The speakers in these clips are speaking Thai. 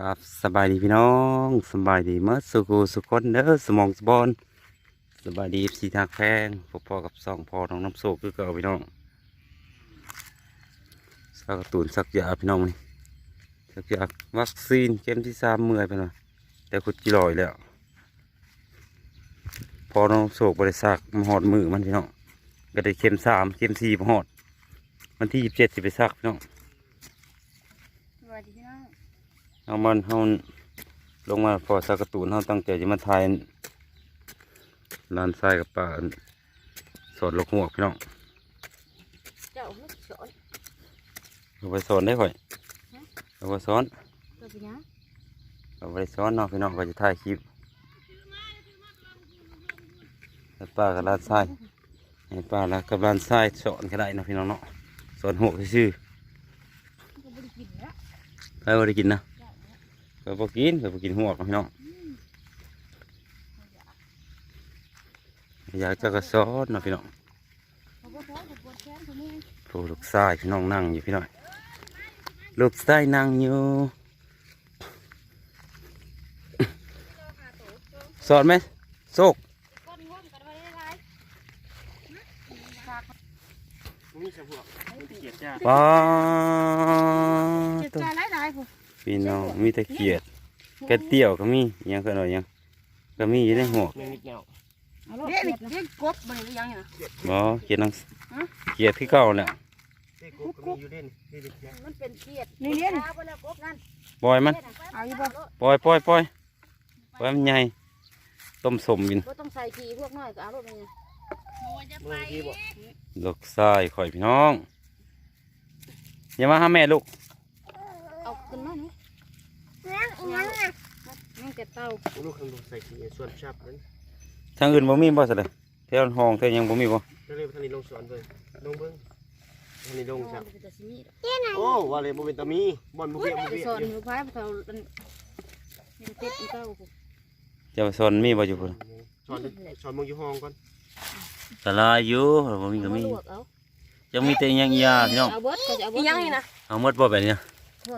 ครับสบายดีพี่น้องสบายดีเมื่อสุกูสุคนเด้อสมองสบอนสบายดีสีทางแพงพอพอกับสองพอน้องน้ำโศกคือเก่าพี่น้องสักตูนสักยาพี่น้องนี่สักยาวัคซีนเข็มที่สามเมื่อยไปหน่อยแต่คุดกี่ลอยแล้ว พอน้องโศกบริษัทมาหอดมือมันพี่น้องก็ได้เข็มสามเข็มสี่มาหอด วันที่ยี่สิบเจ็ดสิบไปซักพี่น้อง สวัสดีพี่น้อง เอามันเฮาลงมาพอสักการะตูนเฮาตั้งใจจะมาทายลานทรายกับป่าสอนลกหัวกพี่น้องเจ้าลูกสอนเอาไปสอนได้ค่อยเอาไปสอนตัวพี่น้องเอาไปสอนเนาะพี่น้องก็จะถ่ายคลิปให้ป้ากับลานทรายให้ป้าแล้วกับลานทรายสอนก็ได้เนาะพี่น้องเนาะสอนหัวกซื่อก็ไม่ได้กินแล้วๆใครบ่ได้กินนะ ก็บ่กินก็บ่กินหัวกเนาะพี่น้องอยากจะก็สอนเนาะพี่น้องเขาก็ท้องปวดแขนคนนี้ผู้ลูกชายพี่น้องนั่งอยู่พี่น้อยลูกชายนั่งอยู่สอนไหมโซกก้นง่วมกันไปได้ไรมีเฉพาะมันเกียดจ้าป้าเจ็บตัวใจหลายๆผม พี่น้องมีแต่เกียดกระเตี้ยวก็มีอิหยังก็หน่อยยังก็มีอยู่ในหัวไม่นิดเดียวเด็กนี่เด็กกบมันยังไงนะบ่เกียดนังเกียดที่เก่าแหละเด็กกุ๊กก็มีอยู่เด่นนี่เด็กจ้ามันเป็นเกียดนี่เนี่ยไปแล้วกบนั่นปล่อยมันเอาอยู่บ่ปล่อยปล่อยปล่อยปล่อยมันใหญ่ต้มสมบินก็ต้องใส่ทีพวกน้อยก็เอารถมันเมื่อกี้บอกลูกชายข่อยพี่น้องอย่ามาหาแม่ลูกเอาขึ้นมา เนี่ยยังยังแต่เต้าลูกคำลงใส่ขี้ส่วนชับนั้นทางอื่นบ่มีบ่ซะเด้อแถวห้องแถวหยังบ่มีบ่ก็เลยท่านนี้ลงสอนเลยลงเบิ้งท่านนี้ลงชับจะสิมีโอ้ว่าเลยโมเป็นตามีบอลบุอุ้เบียยบุเบียสอนมือพายเท่านี่เต็ดเต้าเจ้าสอนมีบ่อยู่พุ่นสอนสอนมึงอยู่ห้องก่อนสลายอยู่บ่มีก็มีลวกเอายังมีแต่อิหยังอีหยาพี่น้องเอาเบิดก็จะเอาเบิดยังนี่นะเอาหมดบ่แบบนี้นะ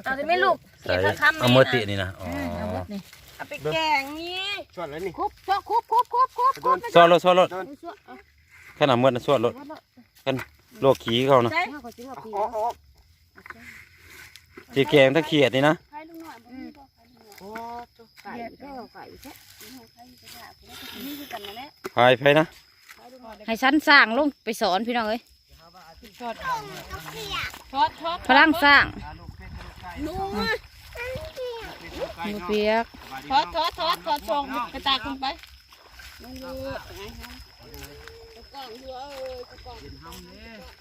เอาที่ไม่ลูกใส่เอาหมดตินี่นะอ๋อเอาเบิดนี่เอาไปแกงนี่สอนแล้วนี่คุบคุบคุบคุบคุบคุบโดนซอดรถซอดรถโดนเอาขนาดหมดนะซอดรถลวกขี้เขานะใช่เอาก็สิว่าปีอ๋ออ๋อสิแกงตะเขียดนี่นะใครลุงหน่อยบ่มีบ่ใครลุงหน่อยโอ้ไก่ก็ไก่แท้ใครจะหาคนนั้นนี่คือกันนั่นแหละพายไปนะ ให้ฉันสร้างลงไปสอนพี่น้องเอ้ยทอดทอดทอดพลังสร้าง หนูหมูเปียกทอดทอดทอดทอดส่งไปตากคุณไปลุงดูไงฮะกล้องดูเอ้ยกล้อง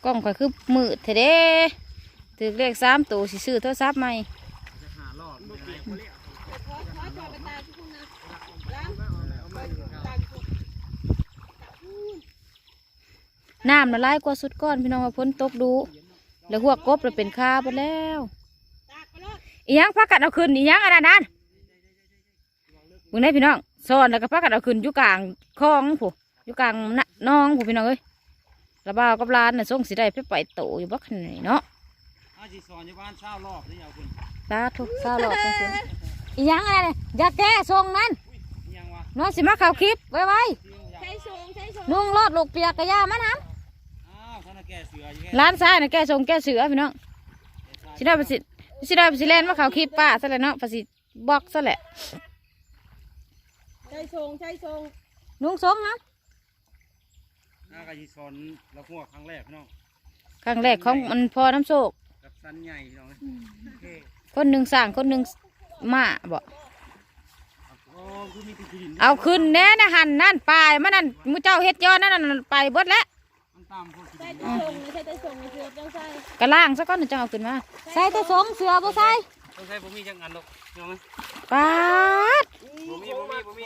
กล้องข่อยคือมืดเทเด้ถือเลขสามตัวสิซื้อโทรศัพท์ใหม่ทอดทอดทอดไปตากทุกคนนะล้างไปตากทุกน้ำละลายกว่าสุดก้อนพี่น้องว่าพ้นตกดู แล้วหัวกบเราเป็นข้าไปแล้วตากไปเลย อีหยังพักกันเอาขึ้นอีหยังอะไรนั่นมึงได้พี่น้องสอนแล้วก็พักกันเอาขึ้นอยู่กลางคลองผู้อยู่กลางน่ะน้องผู้พี่น้องเอ้ยระบ่าวกับร้านน่ะส่งสิได้ไปไปล่อยโตอยู่บักขนาดนี้เนาะอาสิสอนอยู่บ้านเช้ารอบนี่เอาคุณสาธุสาหลอดจังคุณอีหยังอะไรเนี่ยอย่าแก้ทรงนั้นยังวะน้องสิมาเข่าคลิปไว้ไว้ใช้ทรงใช้ทรงนุ่งรอดลูกเปียกกระยามาน้อ้าวท่านน่ะแก่เสืออยู่แก่ำร้านซ้ายน่ะแก้ทรงแก้เสือพี่น้องสิได้ประสิทธิ์ สิได้ประสิทธิ์แลนมาเข่าคลิปป้าซะแล้วเนาะประสิทธิ์บอกซะแหละใช้ทรงใช้ทรงนุ่งทรงนะน่ากะสิสอนละหัวครั้งแรกพี่น้องครั้งแรกของมันพอน้ำโศกกับสันใหญ่พี่น้องโอเคคนหนึ่งสร้างคนหนึ่งมาบอกโอ้คือมีที่ดินเอาขึ้นแน่นะหันนั่นปลายมันนั่นมือเจ้าเฮ็ดยอดนั่นนะไปเบิดแล้วมันตามพว กที่ใช้ดินแต่ทรงใช้แต่ทรงเสือจังใส่กระล่างซะก่อนถึงจะเอาขึ้นมา ใส่แต่สองเสือบ่ใส่ต้องใช้บ่มีจังอันหรอกพี่น้องเอ้ยปาดบ่มีบ่มีบ่มี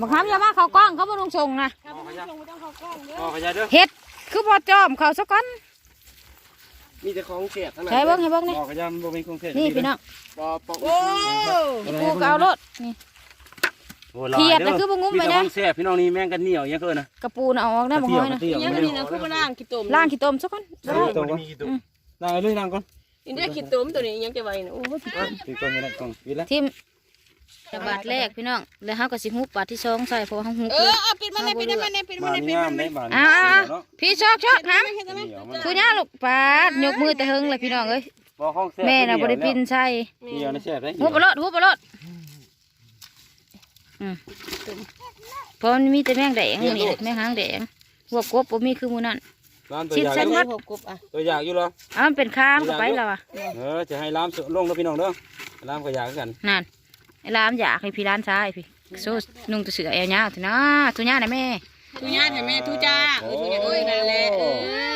บักคำอย่ามาเข้ากล้องเขาบ่ลงทรงนะถ้าไม่ทรงไม่ต้องเข้ากล้องเด้อพอขยายเด้อเฮ็ดคือพอจอมเขาซะก่อนมีแต่ของเสียทั้งนั้นใช้เบิ่งให้เบิ่งนี่พอขยายมันบ่มีคงเทศนี่พี่น้องปอปอโอ้นี่ปูก็เอารถนี่โหลา เขียดด้น่ะคือบ่งุ้มไปนะแต่ของแซ่บพี่น้องนี่แม่งกันเหนียวอยังเกินนะกระปูน่ะเอาออกนะบ่ฮ้อยนะเตี้ยยังไม่อันได้นี้นะคือมาล่างกี่ตุ่มล่างขี้ต้มซะก่อนใช่บ่ได้ตัวมีกี่ตัวล้างเลยล้างก่อนอินเดียขี้ตุ้มตัวนี้ยังจะไว้นะโอ้ยขี้ตุ้มตีกล้องยังไงกล้องวิดแล้วทิมบาทแรกพี่น้องแล้วเฮาก็สิฮุบบาทที่สองใส่เพราะว่าเฮาฮุบเอเลอยเอาปิดมันเลยปิดมันเลยปิดมันบาเลนยปิดงามัมนเลได้ยบานอ่าเนาะพี่ชอกชอกหามเหนียวมันทุญ่าลูกปาดยกมือแต่เฮงเลยพี่น้องเอ้ยบ่ห้องแซ่บแม่น่ะบ่ได้ปินใส่เหนียวในแซ่บได้ฮุบบ่รอดฮุบบ่รอดอืม เพราะมันมีแต่แมงแดงนี่แมงหางแดงหัวกบบ่มีคือหมู่นั้นร้านตัวชิดอยากเส้นอยู่มัดหกกบอะตัวอยากอยู่เหรออ้าวมันเป็นค้ามก็ไปแล้วอะเออจะให้ล้ามลงแล้วพี่น้องเด้อล้ามก็อยากคือกันนั่นไอ้ลามอยากให้พี่ร้านซ้ายพี่โซ่นุ่งตัวเสือเอวยาวเถอะนะทุญ่าน่ะแม่ทุญาติแม่ทุจ้าเออทุญาเอ้ยนั่นแหละเอ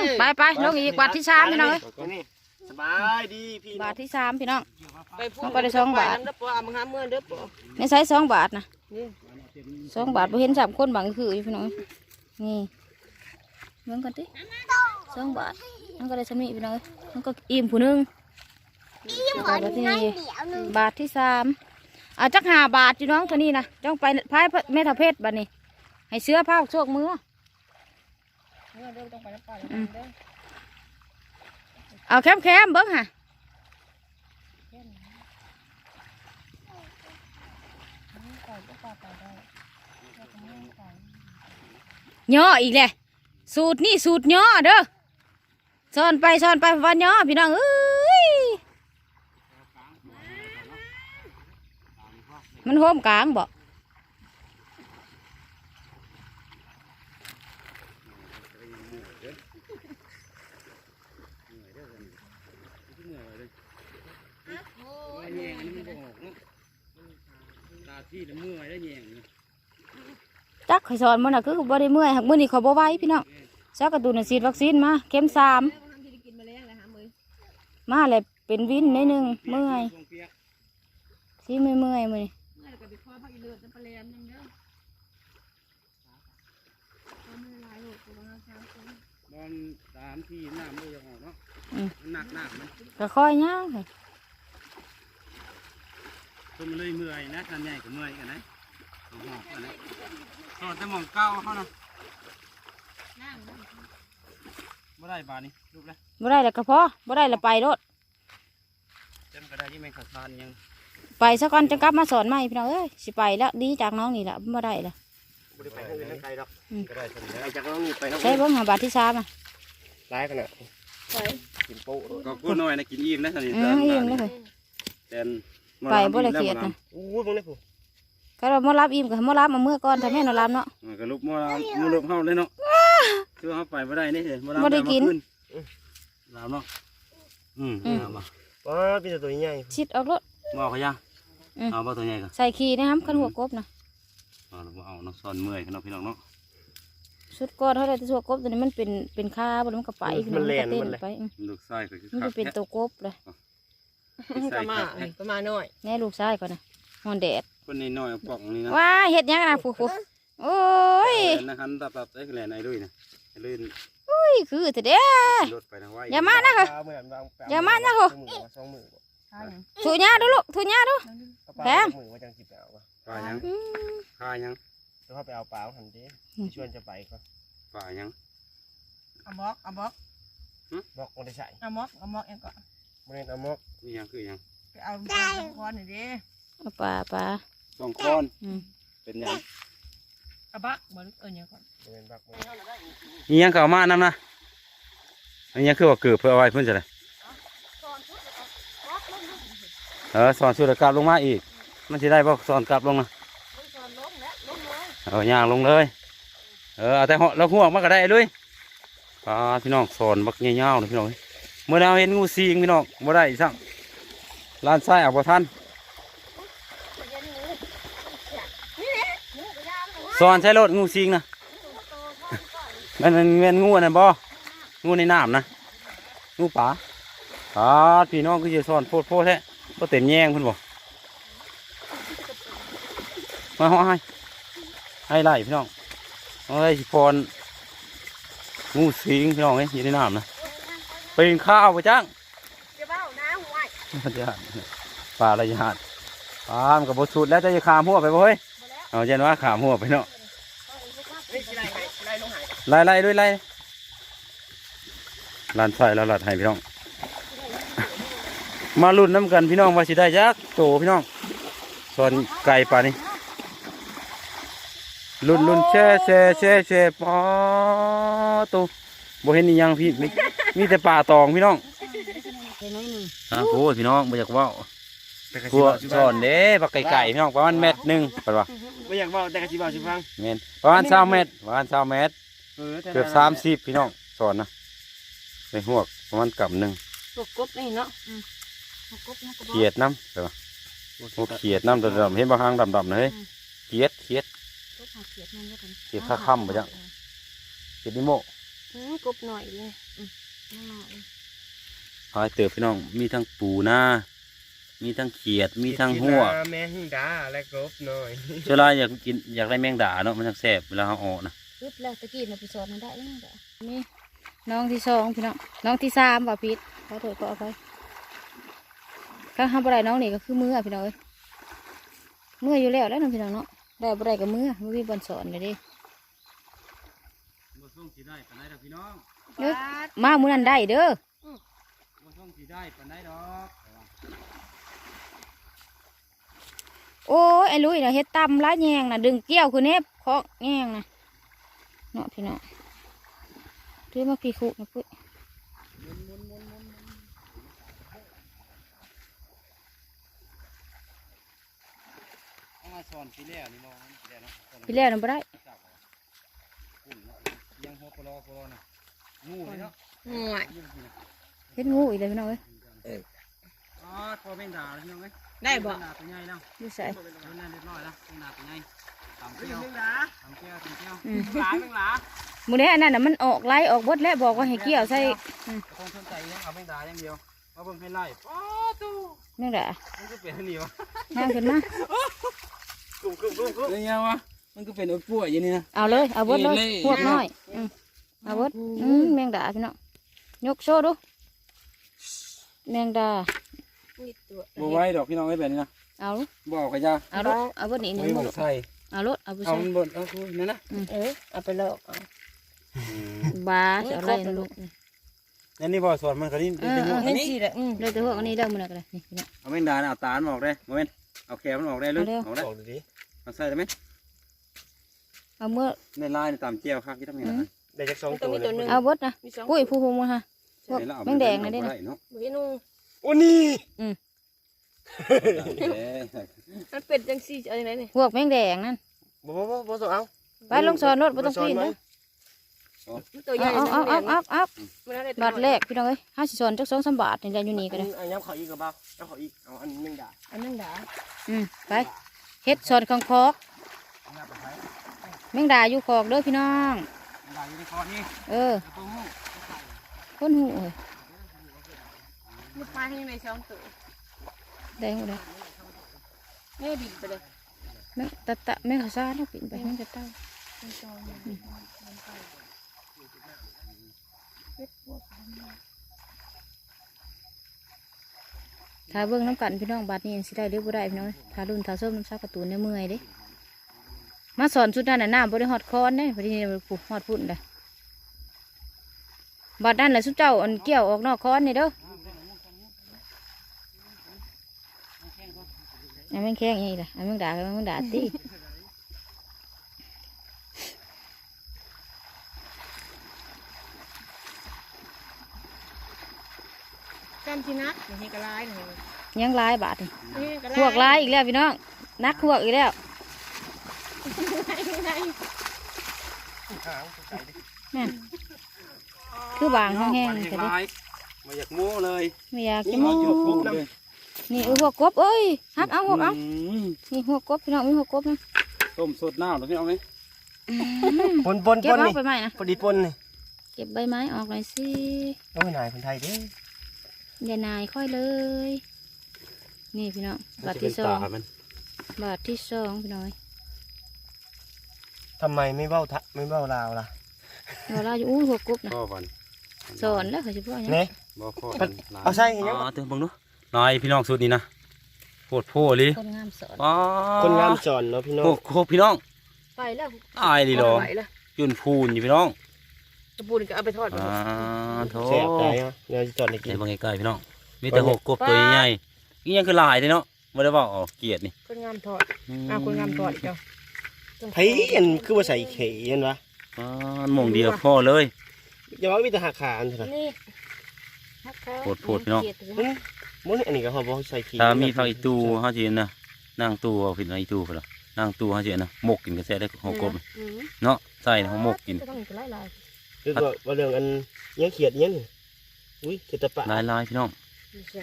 อไปไปลงอีกบาทที่สามพี่น้องเอ้ยนี่สบายดีพี่บาทที่สามพี่น้องไปพูเอาไปได้สองบาทเด้อปอเอามาหาเมื่อเด้อปอในไซส์สองบาทนะนี่ สองบาทบ่เห็นสามคนบางก็คืออยู่พี่น้องนี่เบิ่งกันดิสองบาทมันก็ได้สำนีพี่น้องเอ้ยมันก็อิ่มผู้หนึงบาทที่นี่บาทที่สามอะจักห้าบาทพี่น้องตัวนี้นะจ้องไปพายแม่ทัพเพชรบัดนี้ ให้เสื้อผ้าโชคมืออืมเอาแคมแคมๆเบิ้งฮะ ย่ออีกเลยสูตรนี่สูตรย่อเด้อซ่อนไปซ่อนไปวันย่อพี่น้องเอ้ยมันโฮมกลางบ่ตาที่ละเมื่อยได้แยง จักข่อยสอนมันน่ะคือบ่ได้เมื่อยหักมื้อนี้เขาบ่ไหวพี่น้องซักกระตูนน่ะฉีดวัคซีนมาเข็มสามมาเลยเป็นวินนิดนึงเมื่อยสิเมื่อยเมื่อยมื้อนี้บอลสามทีน้ำมือจะออกเนาะหนักหนักมันก็ค่อยย่างให้ตัวมันเลยเมื่อยนะทันใหญ่ก็เมื่อยกันนะ เอาหอกกันนะตอนแต่หมองเก้าเขานะไม่ได้บาทนี่ลูกเลยบ่ได้แล้วก็พอบ่ได้แล้วไปโลดจนก็ได้ยี่แมงขาซานยังไปซะก่อนจังกลับมาสอนใหม่พี่น้องเอ้ยสิไปแล้วดีจากน้องนี่ละบ่ได้แล้วบ่ได้ไปทางอื่นทางไกลดอกก็ได้สนใจไปจากน้องนี่ไปทางใช่บ่หาบาทที่สามอะร้ายขนาดกินโป๊ะก็กู้น้อยนะกินอิ่มนะตอนนี้อืออิ่มเลยเฮ้ยแต่ไปบ่ละเขียดนะอู้ยมึงเนี่ยผู้ ก็เราบ่รับอิ่มก็บ่รับมาเมื่อก่อนถ้าแม่นรับเนาะก็ลุกมอลามลุกเฮาเลยเนาะคือเฮาไปบ่ได้นี่เลยบ่ได้กิน ลามเนาะอืมมาว้าพี่ตัวใหญ่ชิดออกรถมาเอาขยะอืม เอาบ่ตัวใหญ่กันใส่ขี้นะครับคันหัวกบนะเอาเราเอาเนาะซ่อนเมื่อยกันเนาะพี่น้องเนาะสุดก้อนเท่าไรแต่หัวกบตัวนี้มันเป็นเป็นข้าบนมันก็ไปพี่น้องมันก็เต้นไปอืมลูกชายก็คือมันคัจะกเป็นแท้ตัวกบเลย ประมาณประมาณน้อยแน่ลูกชายก่อนนะฮอนแดด คนน้อยๆเอาปอกนี่นะว้าเฮ็ดหยังนะฟูฟูโอ้ยนะคันตับๆได้คือแลนไอ้ลุยนะไอ้ลุยอุ้ยคือแต่เด้อรถไปทางไว้อย่ามานะเหมือนบางอย่ามานะเหรอสองมือบ่ถูหญ้าดูลูกถูหญ้าดูแพงมือว่าจังสิบเอาวะปลายังอืมปลายังแล้วเขาไปเอาปลาหันดิชวนจะไปก็ปลายังเอาบอกเอาบอกบอกมันได้ใส่เอาบอกเอาบอกยังก่อนมันเล่นเอามกมียังคือยังไปเอาคอนหน่อยดิเอาปลาปลา สองก้อนอืมเป็นยังเอาบักบ่เออยังก่อนมันเป็นบักมันมียังก็เอามานํนะอันนี้คือว่าเกิดเพื่อเอาไว้เพิ่นจะได้เออสอนสุดกลับลงมาอีก มันสิได้บ่สอนกลับลงนะเอาย่างลงเลย เออเอาแต่เหาะแล้วหัวกมาก็ได้เลยปลาพี่น้องสอนบักเงี้ยวๆนะพี่น้องเมื่อเราเห็นงูสิงพี่น้องบ่ได้ซ้ำลานทรายเอาบ่ทัน สอนใช้รถงูสิงนะมันมันแม่นงูอันนั่นบ่งูในน้ำนะงูป่าป่าพี่น้องคือจะสอนโพดโพดแท้ก็เต็มแยงเพิ่นบ่มาห้อให้ให้ไล่พี่น้องเอาไล่สิพรงูสิงพี่น้องเอ้ยอยู่ในน้ำนะเป็นข้าวไปจ้างจะเบ้านะห่วยระยะปลาระยะปลามันกับบสุดแล้วจะจะขามหัวไปบ่เฮ้ย เอาเจนว่าขามหัวไปเนาะเฮ้ยสิไล่ให้ไล่ลงหายไล่ไล่ด้วยไล่ลานใส่แล้วลัดให้พี่น้อง มาลุ้นน้ำกันพี่น้องว่าสิได้ยักษ์โตพี่น้องส่วนไก่ป่านี้ลุ้นลุ้นแช่แช่แช่แช่ปอตัวบ่เห็นอีหยังพี่มีมีแต่ป่าตองพี่น้องไปน้อยหนึ่งอะโอ้ยพี่น้องบ่อยากเว่าแต่กะกลัวสอนเด้ปักไก่ไก่พี่น้องประมาณเม็ดหนึงเปล่า ไม่อยากบอกแต่กะสิบอกสิฟังเมนประมาณ20เมตรประมาณ20เมตร เออแต่เกือบ30พี่น้องสอนนะไปหวกประมาณกับหนึ่งตัวกบนี่เนาะอืมตัวกบนะกระบอกเขียดน้ำเปล่าโอ้เขียดน้ำดำๆเห็นบางครั้งดำๆนะเฮ้ยเขียดเขียดกบหาเขียดมันก็กันเขียดข้าค่ำปะจ๊ะ เขียดนิโมอืมกบหน่อยเลยอืมหน่อย หายเติบพี่น้องมีทั้งปูนา มีทั้งเขียด มีทั้งหัวแมงดาและกบหน่อยเวลาอยากกินอยากได้แมงดาเนาะมันทั้งแสบเวลาเขาออกนะปึ๊บแล้วตะกี้นะไปสอนมันได้แล้วจ้ะนี่น้องที่สองพี่น้องน้องที่สามว่าพิษขอโทษขออภัยข้างห้ามบ่ได้น้องนี่ก็คือมือพี่น้องเอ้ยมืออยู่แล้วแล้วน้องพี่น้องเนาะได้บ่ได้กับมือมือมีบนสอนเลยเดิบ่ส่งสีได้ปานใดดอกพี่น้องเอ้ยมามือนั้นได้เด้อบ่ส่งสีได้ปานใดดอก โอ้ยไอ้ลุยน่ะเฮ็ดตำร้ายแยงน่ะดึงเกี้ยวคือเน็บเคาะแยงน่ะเนาะพี่น้องถือมาพี่คุนะปุ้ยเอามาสอนสีแล้วนี่มองสีแล้วเนาะพี่แล้วน่ะบ่ได้ยังหัวปลอปลอนะงูเลยเนาะหน่อยเฮ็ดงูอีกเลยพี่น้องเอ้ยอ๋อพอแมงดาแล้วพี่น้องเอ้ย ได้บ่แมงดาตัวใหญ่แล้วอยู่ใส่เดี๋ยวนั่นเรียบร้อยแล้วแมงดาตัวใหญ่ตำเกี๊ยวแมงดาตำเกี๊ยวตำเกี๊ยวอืมหลาแมงหลามื้อนี้อันนั้นน่ะมันออกไล่ออกเบดแล้วบอกว่าให้เกี่ยวใส่คงสนใจยังเอาแมงดาอย่างเดียวมาเบิ่งให้ไล่ป๊อตู้นี่แหละมันก็เป็นอันนี้วะนั่งขึ้นมากุ้งกุ้งกุ้งกุ้งเรื่องยังวะมันก็เป็นอันป่วยอย่างนี้นะเอาเลยเอาเบดเลยเอ้ยพวกน้อยอืมเอาเบดอืมแมงดาพี่น้องยกโชว์ดูแมงดา มีตัวบ่ไหว้ดอกพี่น้องไอ้แบบนี้นะเอาลูกบอกกันยาเอาลูกเอาเบดนี่หไม่นึ่งหมลูดกใส่เอาลูกเอาไปเอาใส่มันบดเอาคุยนั่นนะเออเอาไปลอกเอาบาจะเอาอะไรนะลูกนั่นนี่บ่สอนมันก็นี่เป็นหัวนี่นี่สิแหละอืมเลยแต่พวกอันนี้เด้อมันอะไรนี่พี่น้องเอาแมงดาน่ะเอาตามันออกได้โมเมนเอาแขนมันออกได้เลยเอาเร็วออกได้บอกดูดิเอาใส่ได้ไหมเอาเมื่อในลายในตามเจียวครับที่ทำยังไงได้จักสองตัวเลยเอาเบดนะมีสองปุ้ยผู้ผู้มาฮะพวกแมงแดงน่ะดิเนาะ เมนูโอ้นี่มันเป็นจังซี่อะไรไหนนี่พวกแมงแดงนั่นบ่บ่บ่บ่ต้องเอาไปลงสอนรถบ่ต้องปีนเด้อมันตัวใหญ่เอาเอาเอาเอาเอามันอะไรบาทแรกพี่น้องเอ้ยห้าสิบสอนจักสองสามบาทนี่แหละอยู่นี่ก็ได้อันนี้เขาอีกกับบ้าเอาเขาอีกเอาอันแมงดาอันนั้นด่าอืมไปเฮ็ดสอนของคอกแมงดาอยู่คอกเด้อพี่น้องดาอยู่ในคอนี่เออตัวหูคนหูเอ้ย มันปลาให้ในช่องตัวแดงหมดเลยแม่บินไปเลยแม่งตะตะแม่งข้าวสารเนาะปิ่นไปแม่งจะเต้าถ้าเบิ่งน้ำกันพี่น้องบาดนี้ยังสิได้หรือบ่ได้พี่น้องถ้ารุ่นถ้าส้มน้ำซักการะตูนในยเมื่อยเด้มาสอนชุดนั้นน่ะน้ำบ่ได้ฮอดคอนเด้พอดีนี่มันผูกฮอดพุ่นเลยบาดนั้นแหละสุเจ้าอันเกี่ยวออกนอกคอนนี่เด้อ อันแม่งแข้งยังไงล่ะอันแม่งด่ากันแม่งด่าตีกันที่นัดนี่ก็ร้ายนี่ยังลายบาดนี่นี่ก็พวกลายอีกแล้วพี่น้องนักพวกอีกแล้วแม่นคือบางแห้งๆนี่ก็ได้มาอยากโม้เลยไม่อยากจะนี่โม มาอยู่ครบเลยนี่เออหัวกบเอ้ยฮักเอาหัวเอาอืมนี่หัวกบพี่น้องมีหัวกบนะต้มสดน้ำหรือพี่เอาไหมปนปนเก็ปบนเอานี่ไปไหมนะพอดีปนนี่เก็บใบไม้ออกหน่อยสิโอ้ยนายคนไทยเด้อย่านายค่อยเลย นี่พี่น้องบาทที่สองมันบาทที่สองพี่น้อยทำไมไม่เบ้าทะไม่เบ้าลาวล่ะเราลาอยู่อู้หัวกบนะพ่อฟันสอนแล้วเขาจะพูดยังเน่บ่พ่อมันเอาใส่อย่างเงี้ยอ๋อเติมบังดู นายพี่น้องสุดนี่นะโคตรโพ่ลิคนงามสอนอ๋อคนงามสอนเนาะพี่น้องโคตรโคตรพี่น้องไปแล้วอายดีหรอไปแล้วยืนพูนอยู่พี่น้องตะปูนก็เอาไปทอดอ่าโถแซ่บใจฮะเดี๋ยวจะจอดในกิเดี๋นยวเบางใกล้ๆพี่น้องมีแต่หกกบตัวใหญ่ๆนี่ยังคือหลายเลยเนาะบ่ได้บอกออกเกียรตินี่คนงามถอดอะคนงามถอดเจ้าไผอันคือว่าใส่เขยอันวะอ๋อหมองเดียวพ่อเลยอย่าว่ามีแต่หักขาอันเถอะนะนี่โพดโพดพี่น้อง มันมันอันนี้ก็เขาบอกใส่เขยถ้ามีผักอีตูเฮาสิเห็นนะนั่งตู้เอาผิดนะอีตูพุ่นล่ะนั่งตู้เฮาสิเห็นนะหมกกินกระแสได้หกกบเนาะใส่นะหมกกินต้องไล่ลายคือว่าว่าเรื่องอันยังเขียดยังอุ้ยเขียดตะปะหลายๆพี่น้องใส่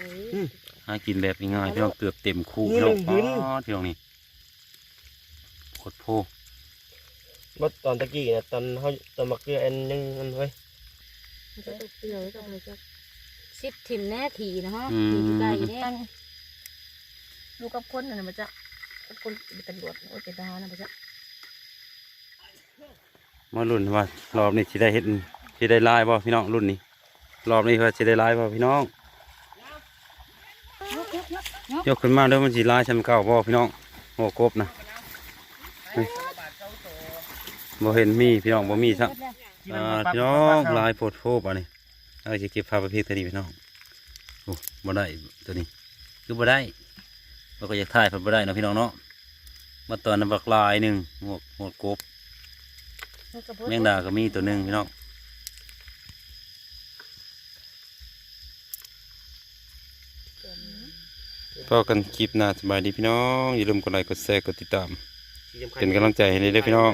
หากินแบบง่ายๆพี่น้องเกือบเต็มคูนี่พี่น้องมันหืนอ๋อพี่น้องนี่โคตรโพว่าตอนตะกี้นะตอนเขาตอนมักเกลืออันยังอันไว้จะตกเปลือย ก็เลยจะซิดถิ่มแน่ทีนะฮะอืทีมไก่เนี่ยดูกับคนน่ะมันจะกับคนเป็นตำรวจโอ้ยเป็นทหารนะมันจะมาลุ้นว่ารอบนี้สิได้เห็นสิได้ลายบ่พี่น้องรุ่นนี้ รอบนี้ว่าสิได้ลายบ่พี่น้อง ยกขึ้นมาเด้อมันสิลายซ้ำเก่าบ่พี่น้องหัวกบนะเฮ้ยบ่เห็นมีพี่น้องบ่มีซักอ่าพี่น้องลายโพดโพบอันนี้ เอาสิเก็บภาพประเภทตัวนี้พี่น้องโอ้บ่ได้ตัวนี้ คือบ่ได้เราก็อยากถ่ายเพิ่นบ่ได้เนาะพี่น้องเนาะมาตอนนั้นบักลายหนึงหัวหัวกบแมงดาก็มีตัวหนึงพี่น้องพอกันคลิปหน้าสบายดีพี่น้องอย่าลืมกดไลค์กดแชร์กดติดตามที่สำคัญเป็นกำลังใจให้เลยเด้อพี่น้อง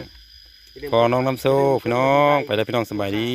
พอน้องน้ำโซ่พี่น้อง ไปแล้วพี่น้องสบายดี